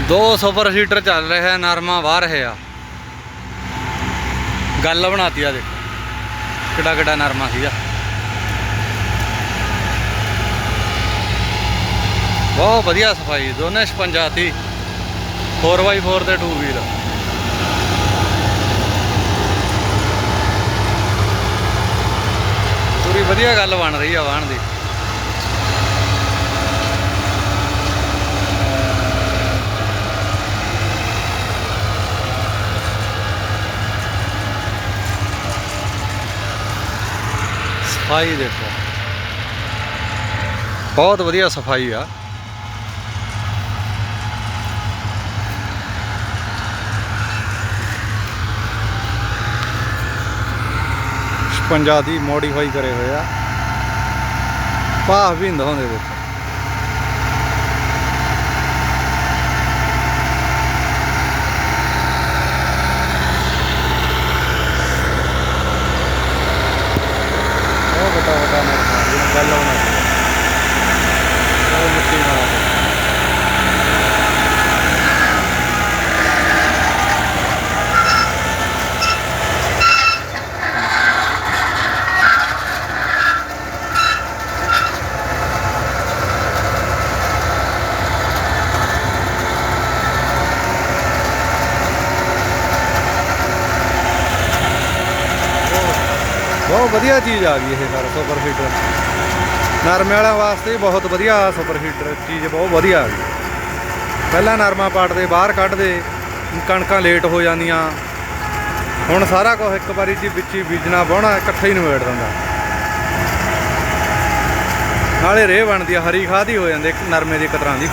ਦੋ super seeder ਚੱਲ ਰਿਹਾ ਨਰਮਾ ਵਾਹ ਰਹੇ ਆ। ਗੱਲ ਬਣਾਤੀ ਆ ਦੇਖੋ, ਕਿੱਡਾ ਕਿੱਡਾ ਨਰਮਾ ਸੀਗਾ। ਬਹੁਤ ਵਧੀਆ ਸਫ਼ਾਈ, ਦੋਨੇ 56 ਤੀ। 4x4 ਤੇ 2 ਵੀਲ ਪੂਰੀ ਵਧੀਆ ਗੱਲ ਬਣ ਰਹੀ ਆ ਵਾਹਣ ਦੀ। ਸਫ਼ਾਈ ਦੇਖੋ। ਬਹੁਤ ਵਧੀਆ ਸਫ਼ਾਈ ਆ। ਪੰਜਾਬ ਦੀ ਮੋਡੀਫਾਈ ਕਰੇ ਹੋਏ ਆ। ਭਾਫ ਵੀ ਹੁੰਦਾ ਹੁੰਦੇ ਦੇਖੋ। ਬਹੁਤ ਵਧੀਆ ਚੀਜ਼ ਆ ਗਈ ਇਹ ਸਰ ਸੁਪਰ ਹੀਟਰ। ਨਰਮੇ ਵਾਲਿਆਂ ਵਾਸਤੇ ਬਹੁਤ ਵਧੀਆ ਸੁਪਰ ਹੀਟਰ ਚੀਜ਼ ਬਹੁਤ ਵਧੀਆ ਆ ਗਈ। ਪਹਿਲਾਂ ਨਰਮਾ ਪਾਟਦੇ ਬਾਹਰ ਕੱਢਦੇ ਕਣਕਾਂ ਲੇਟ ਹੋ ਜਾਂਦੀਆਂ। ਹੁਣ ਸਾਰਾ ਕੁਝ ਇੱਕ ਵਾਰੀ ਚ ਵਿੱਚ ਹੀ ਬੀਜਣਾ ਬਾਉਣਾ ਇਕੱਠੇ ਹੀ ਨਿਬੇੜ ਦਿੰਦਾ। ਨਾਲੇ ਰੇਹ ਬਣਦੀ ਆ, ਹਰੀ ਖਾਦ ਹੀ ਹੋ ਜਾਂਦੇ ਨਰਮੇ ਦੀ ਇੱਕ ਤਰ੍ਹਾਂ ਦੀ।